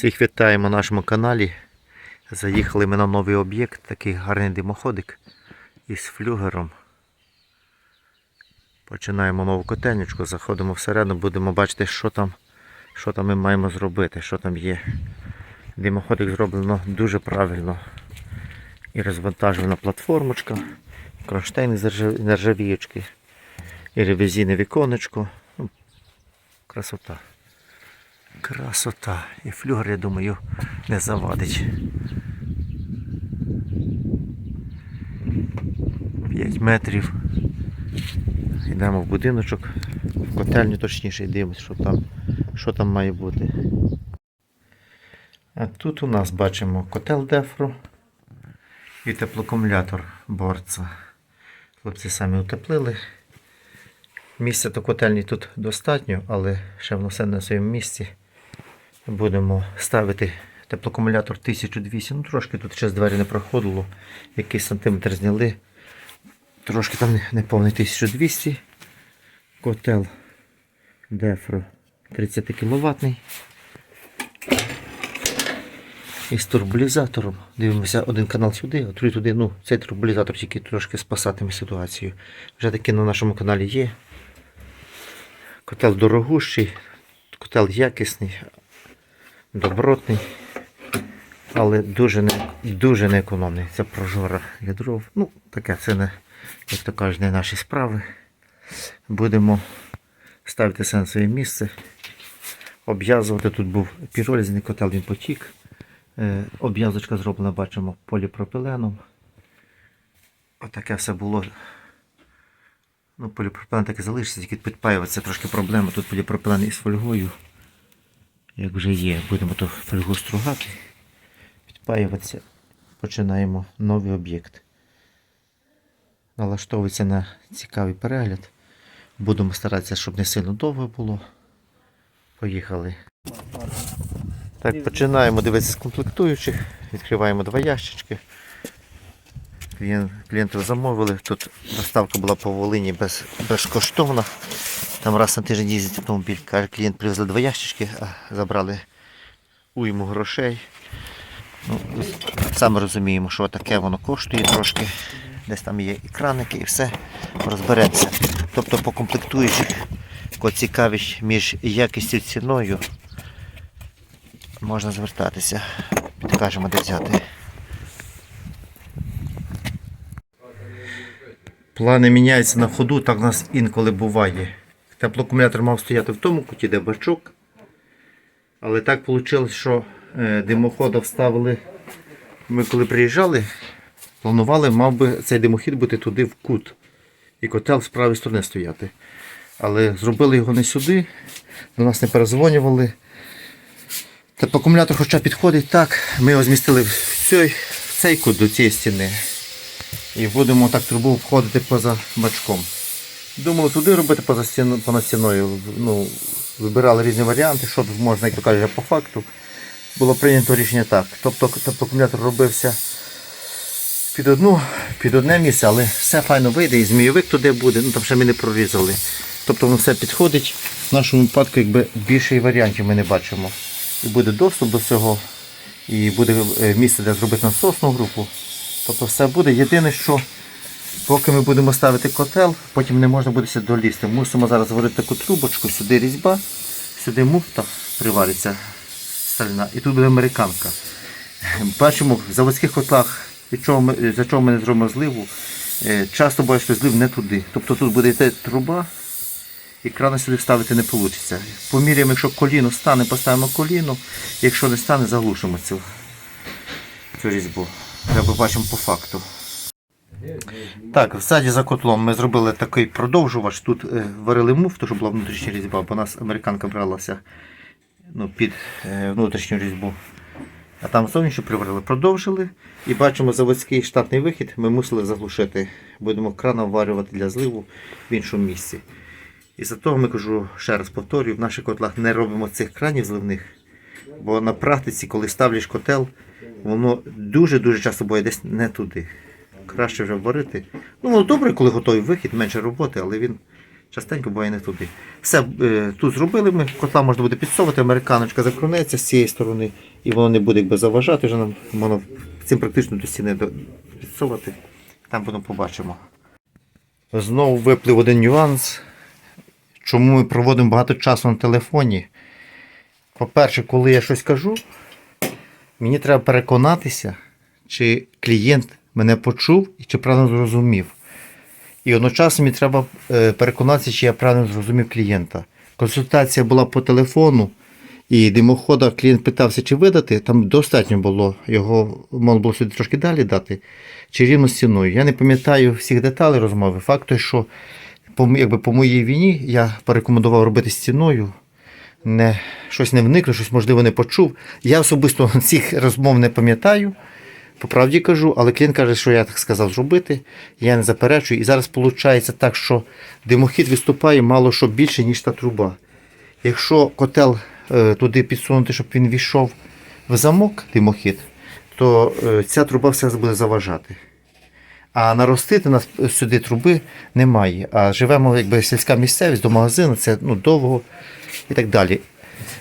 Всіх вітаємо на нашому каналі. Заїхали ми на новий об'єкт, такий гарний димоходик із флюгером. Починаємо нову котельничку, заходимо всередину, будемо бачити, що там, що там ми маємо зробити, що там є. Димоходик зроблено дуже правильно. І розвантажена платформочка, кронштейн з нержавіючки, і ревізійне віконечко. Ну, красота. Красота. І флюгер, я думаю, не завадить. 5 метрів. Йдемо в будиночок, в котельню точніше, дивимося, що там, що там має бути. А тут у нас бачимо котел Дефро і теплоакумулятор борца. Хлопці самі утеплили. Місця до котельні тут достатньо, але ще воно все на своєму місці. Будемо ставити теплоакумулятор 1200. Ну, трошки тут ще з двері не проходило. Якийсь сантиметр зняли. Трошки там не повний 1200. Котел Дефро 30 кВт. І з турбулізатором. Дивимося один канал сюди, а другий туди. Ну, цей турбулізатор тільки трошки спасатиме ситуацію. Вже таки на нашому каналі є. Котел дорогущий, котел якісний, добротний, але дуже не, дуже неекономний. Це прожора для дров. Ну, таке це не, як то кажуть, не наші справи. Будемо ставити все на своє місце. Обв'язувати тут був піролізний котел, він потік. Е, Обв'язочка зроблена, бачимо, поліпропиленом. Отаке все було. Ну, поліпропилен так і залишиться, тільки підпаюватися трошки проблема. Тут поліпропилен із фольгою. Як вже є, будемо то фольгу стругати, підпаюватися. Починаємо новий об'єкт. Налаштовується на цікавий перегляд. Будемо старатися, щоб не сильно довго було. Поїхали. Так, починаємо дивитися з комплектуючих. Відкриваємо два ящички. Клієнт, клієнтів замовили. Тут доставка була по Волині без, безкоштовна. Там раз на тиждень їздить автомобіль. Каже, клієнт привезли два ящички, а забрали уйму грошей. Ну, саме розуміємо, що таке воно коштує трошки. Десь там є і краники і все. Розберемося. Тобто по комплектуючих, цікавість між якістю і ціною, можна звертатися. Підкажемо, де взяти. Плани міняються на ходу, так у нас інколи буває. Теплоакумулятор мав стояти в тому куті, де бачок. Але так вийшло, що е, димохода вставили. Ми коли приїжджали, планували, мав би цей димохід бути туди в кут. І котел з правої сторони стояти. Але зробили його не сюди, до нас не перезвонювали. Теплоакумулятор хоча підходить так, ми його змістили в цей, в цей кут до цієї стіни. І будемо так трубу входити поза бачком. Думали туди робити поза стіно, понад стіною. Ну, вибирали різні варіанти, що тут можна, як то кажуть, по факту. Було прийнято рішення так. Тобто теплоакумулятор робився під одну, під одне місце, але все файно вийде, і змійовик туди буде, ну там ще ми не прорізали. Тобто воно все підходить. В нашому випадку якби більше варіантів ми не бачимо. І буде доступ до цього, і буде е, місце, де зробити насосну групу. Тобто все буде. Єдине, що поки ми будемо ставити котел, потім не можна буде сюди долізти. Мусимо зараз зварити таку трубочку, сюди різьба, сюди муфта привариться стальна, і тут буде американка. Бачимо, в заводських котлах, за чого ми не зробимо зливу, е, часто буває, що злив не туди. Тобто тут буде йти труба, і крана сюди вставити не вийде. Поміряємо, якщо коліно стане, поставимо коліно, якщо не стане, заглушимо цю, цю різьбу. Треба бачимо по факту. Так, ззаді за котлом ми зробили такий продовжувач. Тут е, варили муфту, щоб була внутрішня різьба, бо нас американка бралася ну, під е, внутрішню різьбу. А там зовнішню приварили, продовжили. І бачимо заводський штатний вихід, ми мусили заглушити. Будемо крана варювати для зливу в іншому місці. І за того ми кажу, ще раз повторюю, в наших котлах не робимо цих кранів зливних. Бо на практиці, коли ставлять котел, воно дуже-дуже часто буває десь не туди. Краще вже варити. Ну, воно добре, коли готовий вихід, менше роботи, але він частенько буває не туди. Все, е, тут зробили ми, котла можна буде підсовувати, американочка закрунеться з цієї сторони і воно не буде якби заважати, вже нам воно цим практично до стіни підсовувати. Там потім побачимо. Знову виплив один нюанс. Чому ми проводимо багато часу на телефоні? По-перше, коли я щось кажу, мені треба переконатися, чи клієнт мене почув і чи правильно зрозумів. І одночасно мені треба е, переконатися, чи я правильно зрозумів клієнта. Консультація була по телефону, і димохода клієнт питався, чи видати. Там достатньо було, його можна було сюди трошки далі дати, чи рівно з ціною. Я не пам'ятаю всіх деталей розмови. Факт той, що якби, по моїй війні я порекомендував робити з ціною. Не, щось не вникли, щось можливо не почув. Я особисто цих розмов не пам'ятаю. По правді кажу, але клієнт каже, що я так сказав зробити, я не заперечую. І зараз виходить так, що димохід виступає мало що більше, ніж та труба. Якщо котел е, туди підсунути, щоб він війшов в замок, димохід, то е, ця труба все буде заважати. А наростити нас сюди труби немає. А живемо якби сільська місцевість до магазину, це ну, довго і так далі.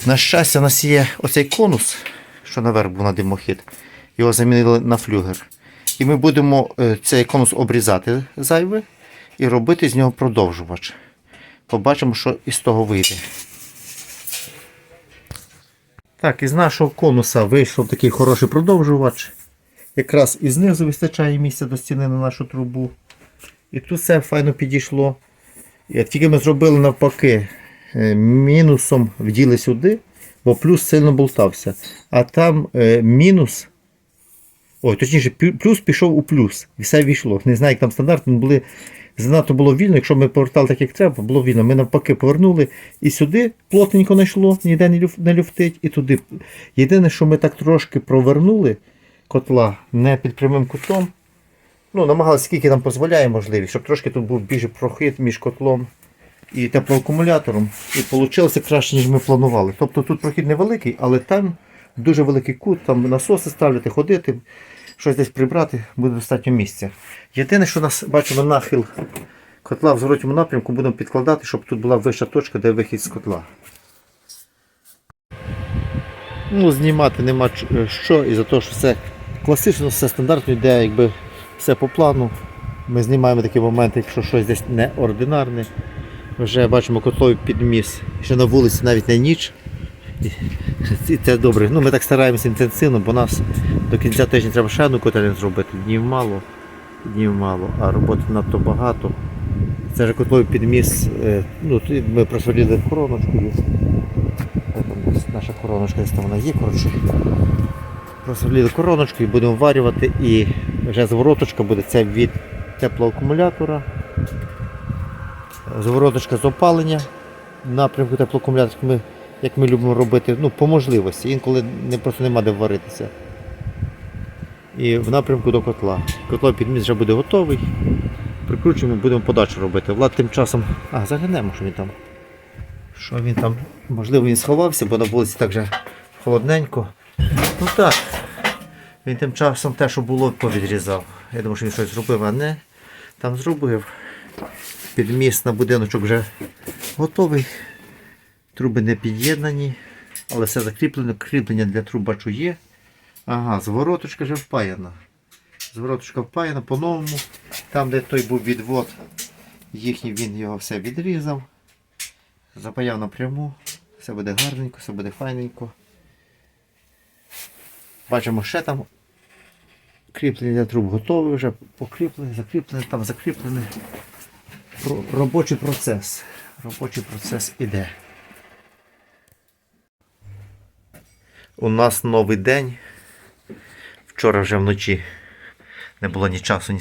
На щастя, у нас є оцей конус, що наверх був на димохід. Його замінили на флюгер. І ми будемо е, цей конус обрізати зайве і робити з нього продовжувач. Побачимо, що із того вийде. Так, із нашого конуса вийшов такий хороший продовжувач. Якраз і знизу вистачає місця до стіни на нашу трубу. І тут все файно підійшло. Як тільки ми зробили навпаки, е, мінусом вділи сюди, бо плюс сильно болтався. А там е, мінус. Ой, точніше, плюс пішов у плюс. І все війшло. Не знаю, як там стандартно були. Занадто було вільно, якщо ми повертали так, як треба, було вільно. Ми навпаки повернули і сюди плотненько не йшло, ніде не люфтить, і туди. Єдине, що ми так трошки провернули котла не під прямим кутом. Ну, намагалися, скільки нам дозволяє можливість, щоб трошки тут був більше прохід між котлом і теплоакумулятором. І вийшло краще, ніж ми планували. Тобто тут прохід невеликий, але там дуже великий кут, там насоси ставити, ходити, щось десь прибрати, буде достатньо місця. Єдине, що нас бачимо нахил котла в зворотньому напрямку, будемо підкладати, щоб тут була вища точка, де вихід з котла. Ну, знімати нема що, і за те, що все класично, все стандартно йде, якби все по плану. Ми знімаємо такі моменти, якщо щось десь неординарне. Вже бачимо котловий підміс. Ще на вулиці навіть не ніч. І- це добре. Ну, ми так стараємося інтенсивно, бо нас до кінця тижня треба ще одну котельню зробити. Днів мало, днів мало, а роботи надто багато. Це ж котловий підміс. е, Ну, ми там десь наша короночка, десь там вона є, коротше. Просверлили короночку і будемо варювати. І вже звороточка буде це від теплоакумулятора. Звороточка з опалення. Напрямку теплоакумулятора, ми, як ми любимо робити, ну, по можливості. Інколи не, просто нема де варитися. І в напрямку до котла. Котло підміс вже буде готовий. Прикручуємо, будемо подачу робити. Влад тим часом. А, заглянемо, що він там. Що він там? Можливо, він сховався, бо на вулиці так же холодненько. Ну так. Він тим часом те, що було, повідрізав. Я думаю, що він щось зробив, а не там зробив. Підміст на будиночок вже готовий. Труби не під'єднані, але все закріплено. Кріплення для труб є. Ага, звороточка вже впаяна. Звороточка впаяна по-новому. Там, де той був відвод, їхній він його все відрізав. Запаяв напряму. Все буде гарненько, все буде файненько. Бачимо, ще там кріплення труб готове вже, покріплене, закріплене, там закріплене. Робочий процес. Робочий процес іде. У нас новий день. Вчора вже вночі не було ні часу, ні,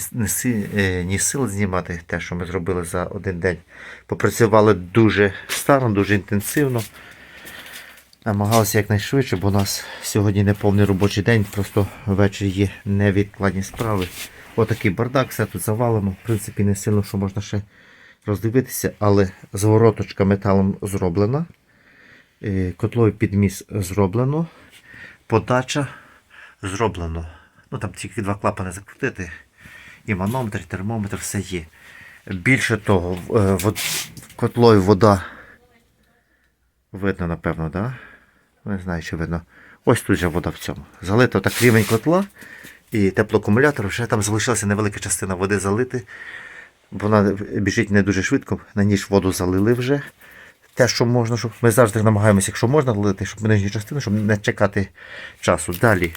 е, ні сил знімати те, що ми зробили за один день. Попрацювали дуже старо, дуже інтенсивно. Намагалися якнайшвидше, бо у нас сьогодні не повний робочий день, просто ввечері є невідкладні справи. Отакий бардак, все тут завалено. В принципі, не сильно що можна ще роздивитися, але звороточка металом зроблена. Е, Котловий підміс зроблено. Подача зроблено. Ну там тільки два клапани закрутити. І манометр, і термометр, все є. Більше того, в, е, в котлові вода видно, напевно, так? Да? Не знаю, чи видно. Ось тут же вода в цьому. Залита так рівень котла і теплоакумулятор. Вже там залишилася невелика частина води залити. Вона біжить не дуже швидко. На ніж воду залили вже. Те, що можна, щоб ми завжди намагаємося, якщо можна лити, щоб нижню частину, щоб не чекати часу. Далі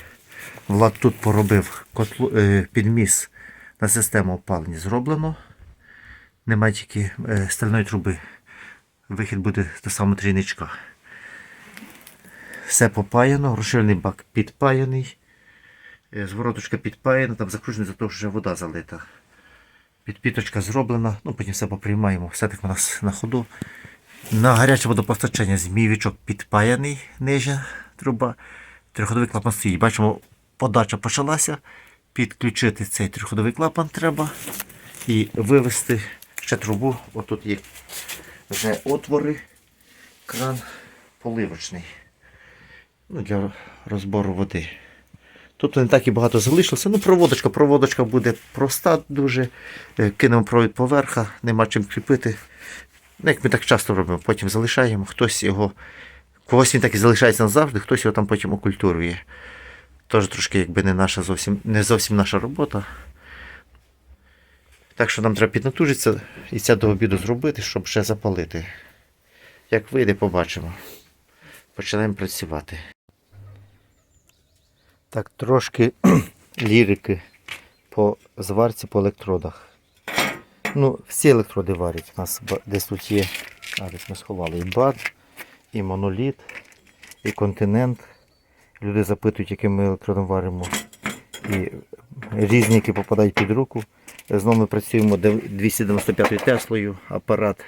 Влад тут поробив котлу, е, підміс на систему опалення. Зроблено. Немає тільки е, стальної труби. Вихід буде до самого трійничка. Все попаяно, розширений бак підпаяний. Е, Звороточка підпаяна, там закручений за того, що вже вода залита. Підпіточка зроблена, ну потім все поприймаємо, все так у нас на ходу. На гаряче водопостачання змійвичок підпаяний, нижня труба. Триходовий клапан стоїть. Бачимо, подача почалася. Підключити цей триходовий клапан треба і вивести ще трубу. Отут є вже отвори, кран поливочний ну, для розбору води. Тут не так і багато залишилося. Ну, проводочка, проводочка буде проста дуже. Е, Кинемо провід поверха, нема чим кріпити. Ну, як ми так часто робимо, потім залишаємо, хтось його. Когось він так і залишається назавжди, хтось його там потім окультурує. Теж трошки якби не наша зовсім, не зовсім наша робота. Так що нам треба піднатужитися і це до обіду зробити, щоб ще запалити. Як вийде, побачимо. Починаємо працювати. Так, трошки лірики по зварці по електродах. Ну, всі електроди варять. У нас десь тут є. А, ми сховали і бад, і моноліт, і континент. Люди запитують, яким ми електродом варимо. І різні, які попадають під руку. Знову ми працюємо 295 Теслою. Апарат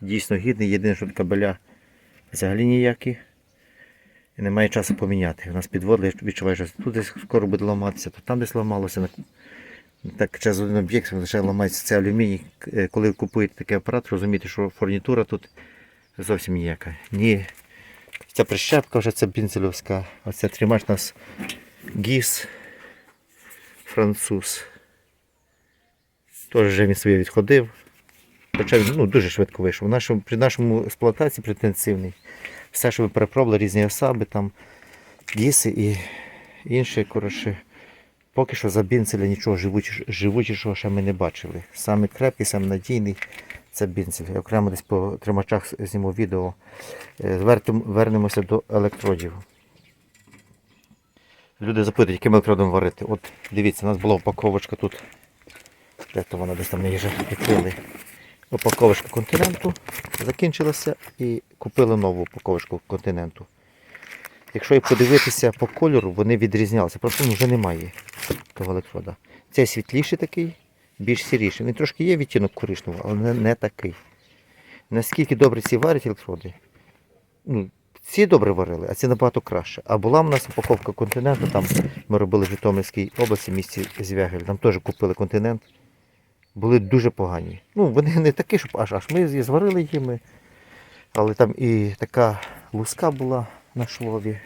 дійсно гідний. Єдине, що кабеля взагалі ніякі. І немає часу поміняти. У нас підводили, я відчуваю, що тут десь скоро буде ламатися, то там десь ламалося. Так через один об'єкт лише ламається це алюміній. Е, Коли купуєте такий апарат, розумієте, що фурнітура тут зовсім ніяка. Ні. Ця прищепка вже це бінзельовська. Оця тримач у нас гіс француз. Теж вже він своє відходив. Хоча він ну, дуже швидко вийшов. При нашому експлуатації при інтенсивній все, що ви перепробували, різні осаби, там гіси і інші, коротше, поки що за бінцеля нічого живучі- живучішого ще ми не бачили. Саме крепкий, саме надійний це бінцель. Я окремо десь по тримачах зніму відео. Е, Вернемося до електродів. Люди запитують, яким електродом варити. От дивіться, у нас була упаковочка тут. Де то вона десь там її вже відкрили. Упаковочка континенту закінчилася і купили нову упаковочку континенту. Якщо і подивитися по кольору, вони відрізнялися. Просто ну, вже немає того електрода. Цей світліший такий, більш сіріший. Він трошки є відтінок коричневого, але не, не такий. Наскільки добре ці варять електроди, ну, ці добре варили, а ці набагато краще. А була в нас упаковка континенту, там ми робили в Житомирській області, в місті Звягель, там теж купили континент. Були дуже погані. Ну, вони не такі, щоб аж аж ми її зварили їми. Але там і така луска була на швові.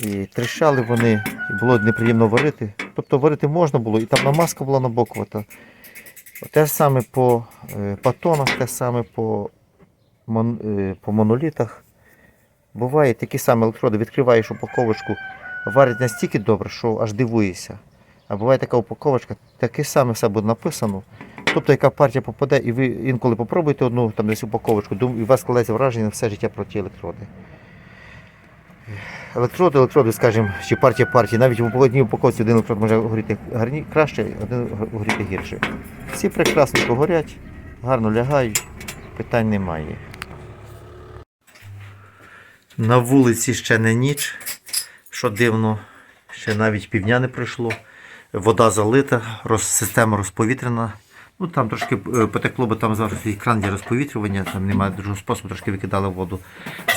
І тріщали вони, і було неприємно варити. Тобто варити можна було, і там намазка була набокувата. Те ж саме по е, патонах, те саме по, е, по монолітах. Буває такі самі електроди, відкриваєш упаковочку, варять настільки добре, що аж дивуєшся. А буває така упаковочка, таке саме все буде написано. Тобто, яка партія попаде, і ви інколи попробуєте одну там десь упаковочку, і у вас складається враження на все життя про ті електроди. Електроди, електроди, скажімо, чи партія партії, навіть в одній упаковці один електрод може горіти гарні, краще, один горіти гірше. Всі прекрасно горять, гарно лягають, питань немає. На вулиці ще не ніч, що дивно, ще навіть півдня не пройшло. Вода залита, роз, система розповітряна. Ну там трошки е, потекло, бо там і кран для розповітрювання, там немає другого способу, трошки викидали воду.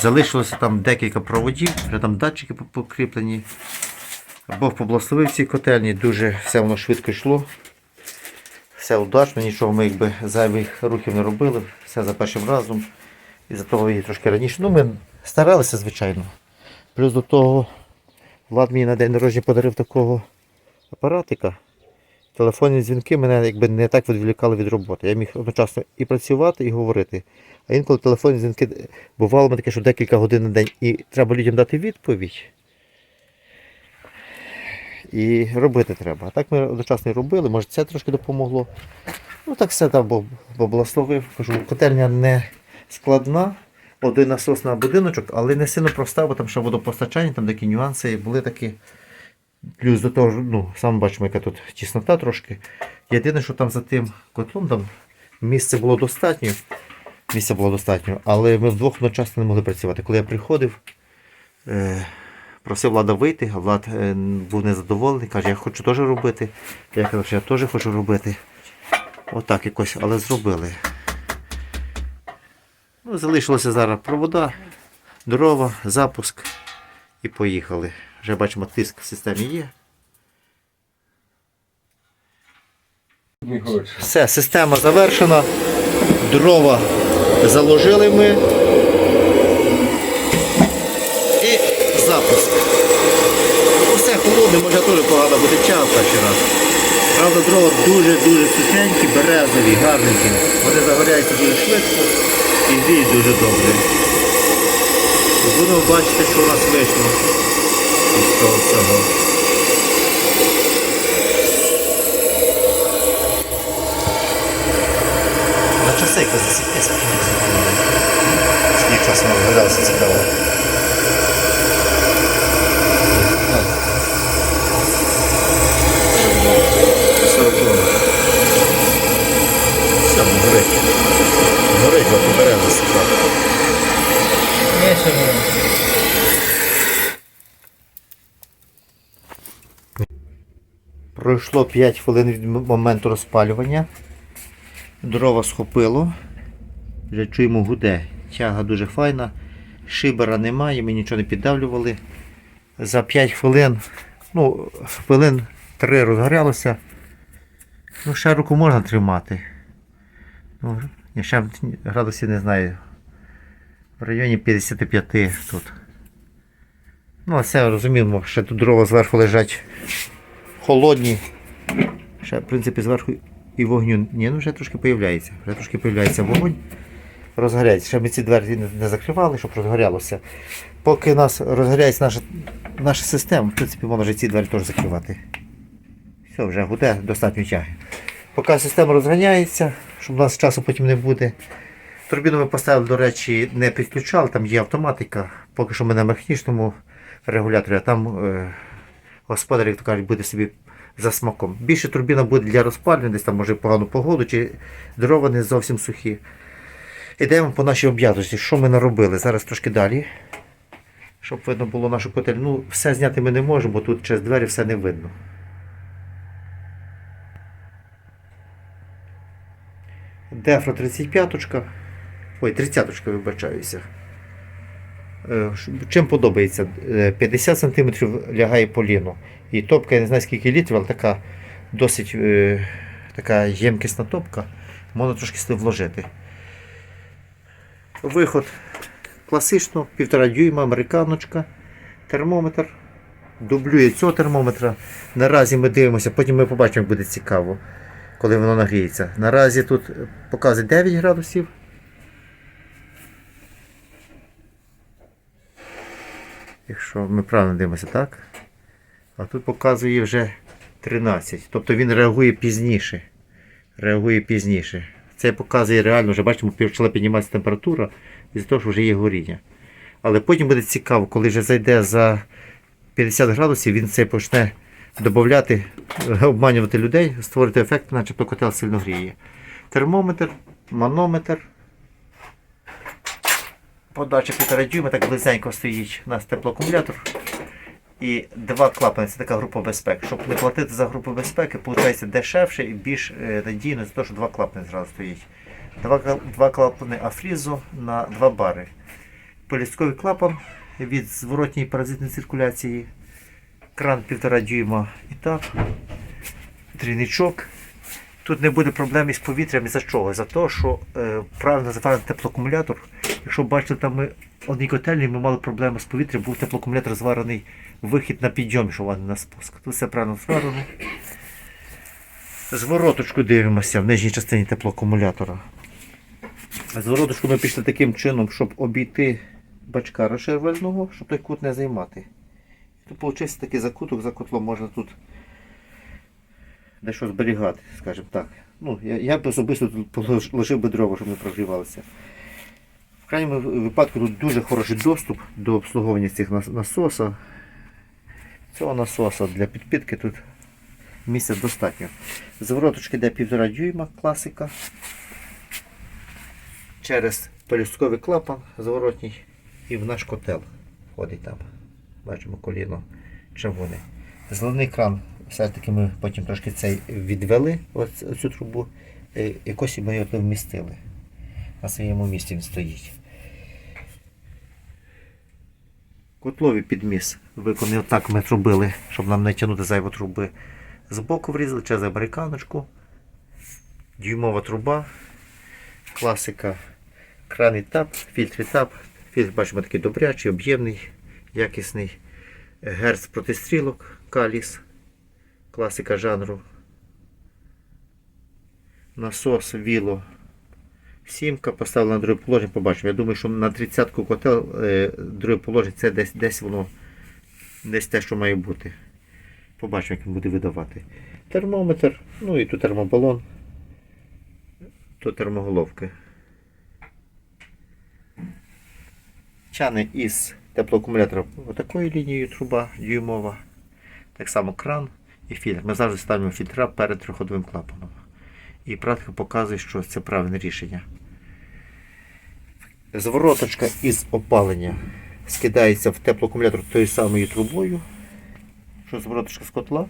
Залишилося там декілька проводів, вже там датчики покріплені. Бог поблагословив ці котельні, дуже все воно швидко йшло. Все удачно, нічого ми якби зайвих рухів не робили, все за першим разом. І за того її трошки раніше. Ну, ми старалися, звичайно. Плюс до того, Влад мені на день народження подарив такого апаратика. Телефонні дзвінки мене якби не так відволікали від роботи. Я міг одночасно і працювати, і говорити. А інколи телефонні дзвінки бувало таке, що декілька годин на день, і треба людям дати відповідь. І робити треба. Так ми одночасно і робили, може це трошки допомогло. Ну так все там благословив. Кажу, котельня не складна, один насос на будиночок, але не сильно проста, бо там ще водопостачання, там такі нюанси були такі. Плюс до того, ну, саме бачимо, яка тут тіснота трошки. Єдине, що там за тим котлом там місце було достатньо. Місця було достатньо, але ми вдвох одночасно не могли працювати. Коли я приходив, е, просив Влада вийти, а Влад е, був незадоволений, каже, я хочу теж робити. Я казав, що я теж хочу робити. Отак якось, але зробили. Ну, залишилося зараз провода, дрова, запуск і поїхали. Вже бачимо, тиск в системі є. Все, система завершена. Дрова заложили ми. І запуск. Ну, Все холодне, може теж погано буде час перший раз. Правда, дрова дуже-дуже сухенькі, березові, гарненькі. Вони загоряються дуже швидко і гріють дуже добре. Будемо бачити, що у нас вийшло із цього всього. На часи якось засікти Скільки часу ми виглядалося цікаво. Все Пройшло 5 хвилин від моменту розпалювання. Дрова схопило. Вже чуємо гуде. Тяга дуже файна. Шибера немає, ми нічого не піддавлювали. За 5 хвилин, ну, хвилин 3 розгорялося. Ну, ще руку можна тримати. Ну, я ще градусів не знаю. В районі 55 тут. Ну, а розуміємо, ще тут дрова зверху лежать холодні. Ще, в принципі, зверху і вогню. Ні, ну вже трошки появляється. Вже трошки появляється вогонь. Розгоряється. Ще ми ці двері не- закривали, щоб розгорялося. Поки нас розгоряється наша, наша система, в принципі, можна вже ці двері теж закривати. Все, вже гуде достатньо тяги. Поки система розганяється, щоб у нас часу потім не буде. Турбіну ми поставили, до речі, не підключали, там є автоматика. Поки що ми на механічному регуляторі, а там е, господар, як то кажуть, буде собі за смаком. Більше турбіна буде для розпалювання, десь там може погану погоду, чи дрова не зовсім сухі. Йдемо по нашій об'ятості. Що ми наробили? Зараз трошки далі. Щоб видно було нашу котель. Ну, все зняти ми не можемо, бо тут через двері все не видно. Дефра 35-ка. Ой, 30-ка, вибачаюся. Е, Чим подобається? Е, 50 см лягає поліно. І топка, я не знаю скільки літрів, але така досить е, така ємкісна топка. Можна трошки сюди вложити. Виход класично, 1,5 дюйма, американочка, термометр. Дублює цього термометра. Наразі ми дивимося, потім ми побачимо, як буде цікаво, коли воно нагріється. Наразі тут показує 9 градусів. Якщо ми правильно дивимося, так? А тут показує вже 13. Тобто він реагує пізніше. Реагує пізніше. Це показує реально, вже бачимо, почала підніматися температура, і за того, що вже є горіння. Але потім буде цікаво, коли вже зайде за 50 градусів, він це почне додати, обманювати людей, створити ефект, начебто котел сильно гріє. Термометр, манометр. Подача 1,5 дюйма, так близенько стоїть у нас теплоакумулятор. І два клапани, це така група безпеки. Щоб не платити за групу безпеки, виходить дешевше і більш е, надійно, за те, що два клапани зразу стоїть. Два, два клапани афрізу на два бари. Полістковий клапан від зворотньої паразитної циркуляції. Кран 1,5 дюйма і так. Трійничок. Тут не буде проблем із повітрям із-за чого? За те, що е, правильно заварити теплоакумулятор. Якщо бачите, там ми одній котельні ми мали проблеми з повітрям, був теплоакумулятор зварений вихід на підйом, що а не на спуск. Тут все правильно зварено. Звороточку дивимося в нижній частині теплоакумулятора. Звороточку ми пішли таким чином, щоб обійти бачка розширвального, щоб той кут не займати. Тут вийшов такий закуток, за котлом можна тут дещо зберігати, скажімо так. Ну, я, я б особисто тут положив би дрова, щоб не прогрівалися. В крайньому випадку тут дуже хороший доступ до обслуговування цих нас- насоса. Цього насоса для підпітки тут місця достатньо. Завороточки йде 1,5 дюйма, класика. Через пелюстковий клапан зворотній і в наш котел входить там. Бачимо коліно червоне. Зелений кран, все-таки ми потім трошки цей відвели, ось цю трубу. Е, Якось ми його вмістили. На своєму місці він стоїть. Котловий підміс виконаний отак ми зробили, щоб нам не тягнути зайві труби. Збоку врізали через американочку. Дюймова труба. Класика. Кран і тап, фільтр і тап. Фільтр бачимо такий добрячий, об'ємний, якісний. Герц протистрілок, каліс. Класика жанру. Насос віло. Сімка поставила на друге положення, побачимо. Я думаю, що на 30-ку котел друге положення це десь, десь воно десь те, що має бути. Побачимо, як він буде видавати. Термометр, ну і тут термобалон, тут термоголовки. Чани із теплоакумулятора отакою лінією труба дюймова. Так само кран і фільтр. Ми завжди ставимо фільтра перед триходовим клапаном. І практика показує, що це правильне рішення. Звороточка із опалення скидається в теплоакумулятор тою самою трубою, що звороточка з котла.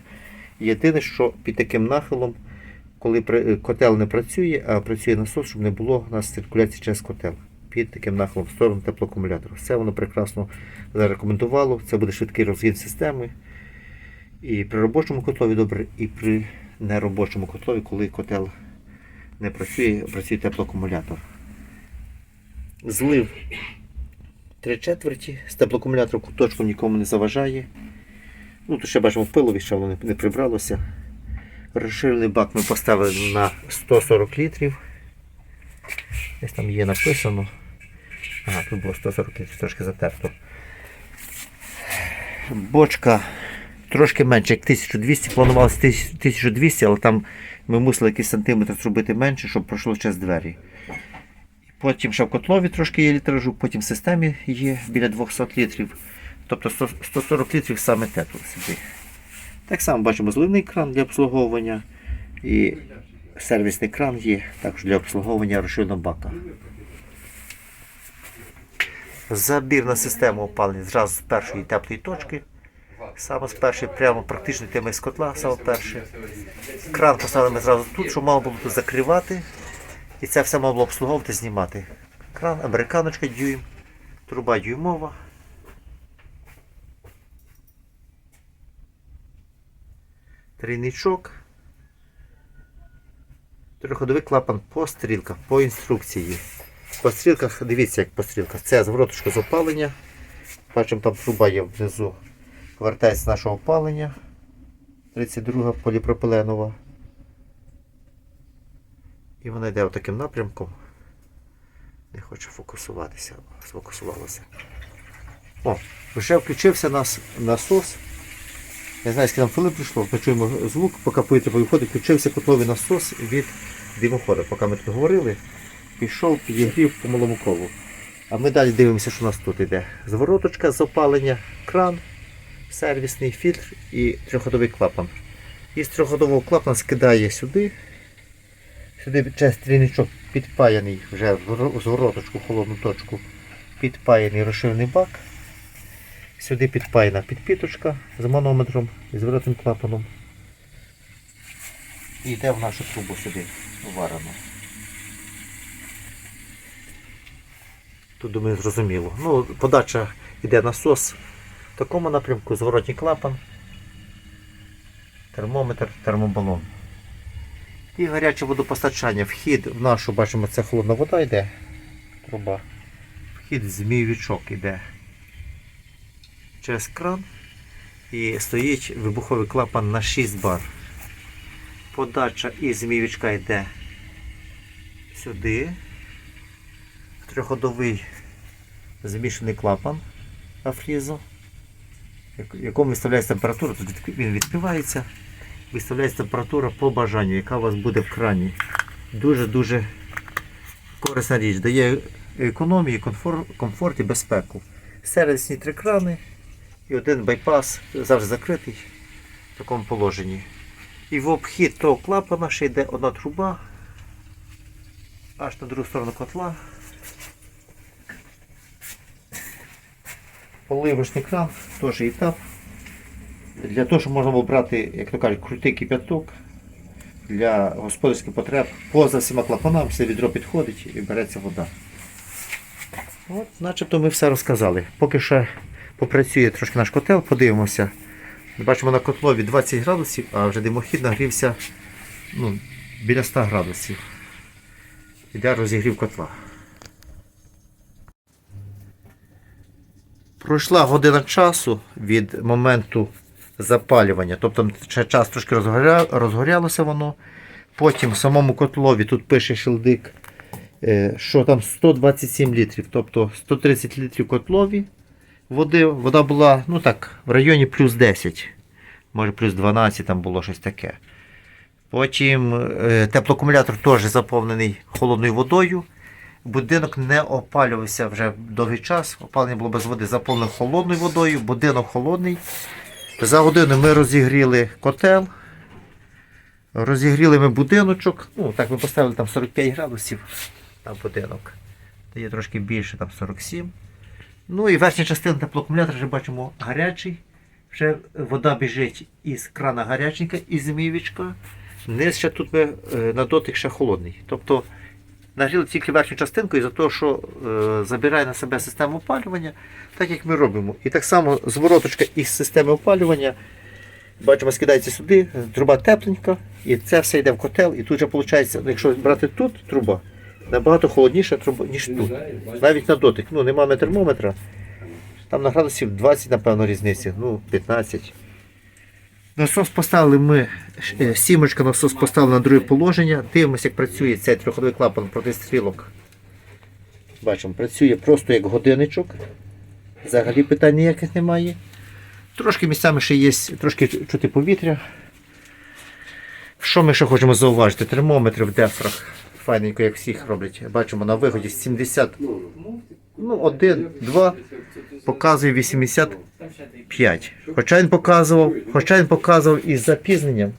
Єдине, що під таким нахилом, коли котел не працює, а працює насос, щоб не було у нас циркуляції через котел. Під таким нахилом в сторону теплоакумулятора. Все воно прекрасно зарекомендувало. Це буде швидкий розгін системи. І при робочому котлові добре, і при неробочому котлові, коли котел не працює, працює теплоакумулятор. Злив 3 четверті, з теплоакумулятора куточком нікому не заважає. Ну, тут ще бачимо пилові, ще воно не прибралося. Розширений бак ми поставили на 140 літрів. Десь там є написано. Ага, тут було 140 літрів, трошки затерто. Бочка трошки менше, як 1200, планувалося 1200, але там ми мусили якийсь сантиметр зробити менше, щоб пройшло через двері. Потім ще в котлові трошки є літражу, потім в системі є біля 200 літрів. Тобто 140 літрів саме те тут собі. Так само бачимо зливний кран для обслуговування і сервісний кран є також для обслуговування розширеного бака. Забірна система опалення зразу з першої теплої точки. Саме з першої, прямо практично теми з котла, саме перше. Кран поставили ми зразу тут, щоб мало було тут закривати. І це все мало було обслуговувати, знімати. Кран, американочка дюйм, труба дюймова. Трійничок. Триходовий клапан по стрілках, по інструкції. По стрілках, дивіться, як по стрілках. Це звороточка з опалення. Бачимо, там труба є внизу. Повертається нашого опалення. 32 поліпропиленова. І вона йде таким напрямком. Не хоче фокусуватися. Сфокусувалося. О, вже включився нас насос. Я знаю, скільки нам хвилин прийшло, ми чуємо звук, поки повітря виходить, включився котловий насос від димохода. Поки ми тут говорили, пішов, підігрів по малому колу. А ми далі дивимося, що у нас тут йде. Звороточка з опалення, кран, сервісний фільтр і трьохходовий клапан. Із трьохходового клапана скидає сюди. Сюди через трійничок підпаяний вже в ро- звороточку, в холодну точку, підпаяний розширений бак. Сюди підпаяна підпіточка з манометром і зворотним клапаном. І йде в нашу трубу сюди варено. Тут думаю зрозуміло. Ну, подача йде насос в такому напрямку, зворотній клапан, термометр, термобалон. І гаряче водопостачання. Вхід в нашу, бачимо, це холодна вода йде. Труба. Вхід змійовичок йде через кран і стоїть вибуховий клапан на 6 бар. Подача із зміючка йде сюди. Трьохходовий змішаний клапан афрізу, якому виставляється температура, тут він відкривається, виставляється температура по бажанню, яка у вас буде в крані. Дуже-дуже корисна річ. Дає економію, комфорт, комфорт і безпеку. Сервісні три крани і один байпас завжди закритий в такому положенні. І в обхід того клапана ще йде одна труба аж на другу сторону котла. Поливочний кран, теж етап. Для того, щоб можна було брати, як то кажуть, крутий кипяток для господарських потреб. Поза всіма клапанами, все відро підходить і береться вода. От, начебто ми все розказали. Поки ще попрацює трошки наш котел, подивимося. Бачимо на котлові 20 градусів, а вже димохід нагрівся ну, біля 100 градусів. Іде розігрів котла. Пройшла година часу від моменту запалювання. Тобто час трошки розгоря... розгорялося воно. Потім в самому котлові тут пише шилдик, е, що там 127 літрів, тобто 130 літрів котлові води. Вода була ну так, в районі плюс 10, може плюс 12 там було щось таке. Потім е, теплоакумулятор теж заповнений холодною водою. Будинок не опалювався вже довгий час. Опалення було без води, заповнено холодною водою, будинок холодний. За годину ми розігріли котел. Розігріли ми будиночок. Ну, так ми поставили там 45 градусів на будинок. Є трошки більше, там 47. Ну і верхня частина теплоакумулятора вже бачимо гарячий. Вже вода біжить із крана гаряченька, із змівічка. Низ ще тут ми е, на дотик ще холодний. Тобто нагріли тільки верхню частинку із-за того, що е, забирає на себе систему опалювання, так як ми робимо. І так само звороточка із системи опалювання. Бачимо, скидається сюди, труба тепленька, і це все йде в котел. І тут же виходить, якщо брати тут труба, набагато холодніша труба, ніж тут. Навіть на дотик. Ну, немає термометра. Там на градусів 20, напевно, різниці, ну, 15. Насос поставили ми, е, сімочка насос поставили на друге положення. Дивимося, як працює цей трьохходовий клапан проти стрілок. Бачимо, працює просто як годинничок. Взагалі питань ніяких немає. Трошки місцями ще є, трошки чути повітря. Що ми ще хочемо зауважити? Термометри в дефрах. Файненько, як всіх роблять. Бачимо на виході 70. Ну, 1, 2, показує 85. Хоча він показував, хоча він показував із запізненням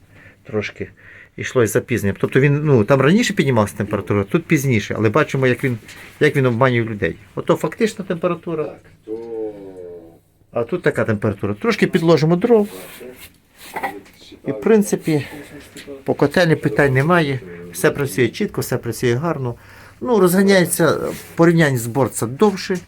трошки. Йшло із запізненням. Тобто він ну, там раніше піднімався температура, тут пізніше, але бачимо, як він, як він обманює людей. Ото фактична температура, а тут така температура. Трошки підложимо дров. І в принципі, по котельні питань немає. Все працює чітко, все працює гарно. Ну, розганяється в порівнянні з борца довше.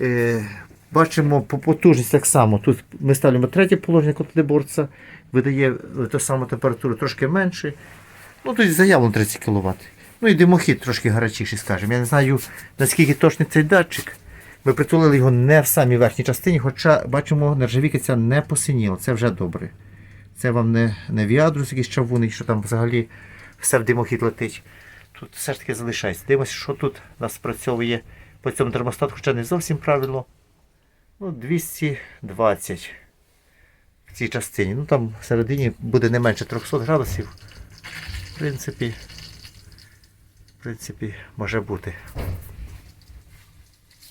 Е, бачимо по потужності так само. Тут ми ставимо третє положення котли борца, видає е, ту саму температуру трошки менше. Ну, тут заявлено 30 кВт. Ну і димохід трошки гарячіший, скажімо. Я не знаю, наскільки точний цей датчик. Ми притулили його не в самій верхній частині, хоча бачимо, нержавійка ця не посиніла. Це вже добре. Це вам не, не віадрус якийсь чавуний, що там взагалі все в димохід летить. Тут все ж таки залишається. Дивимося, що тут у нас спрацьовує по цьому термостату, хоча не зовсім правильно. Ну, 220 в цій частині. Ну там всередині буде не менше 300 градусів. В принципі, в принципі, може бути.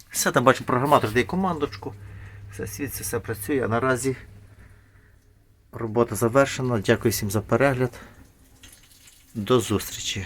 Все там бачимо, програматор дає командочку. Все світиться, все працює. А наразі робота завершена. Дякую всім за перегляд. До зустрічі.